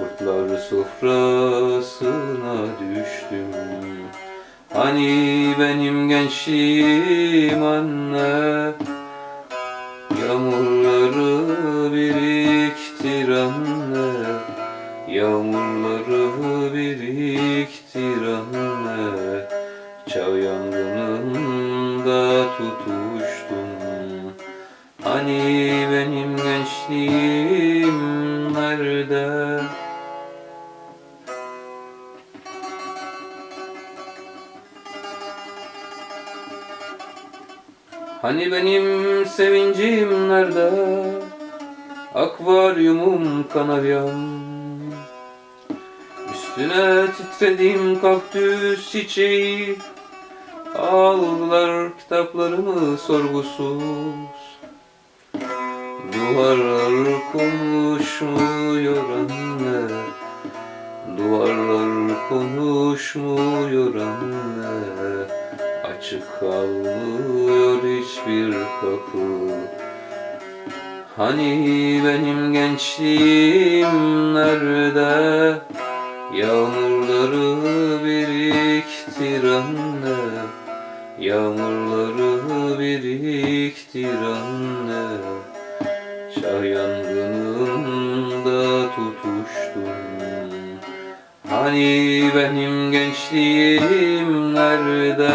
Kurtlar sofrasına düştüm. Hani benim gençliğim anne Yağmurları biriktir anne. Yağmurları biriktir anne. Çağ yangınında tutuştum. Hani benim gençliğim nerede? Hani benim sevincim nerede? Akvaryumum kanaryam. Üstüne titredim kaktüs çiçeği. Aldılar kitaplarımı sorgusuz. Duvarlar konuşmuyor anne Duvarlar konuşmuyor anne Açık kalmıyor hiçbir kapı. Hani benim gençliğim nerede? Yağmurları biriktir anne Yağmurları biriktir anne Şah Hani benim gençliğim nerede?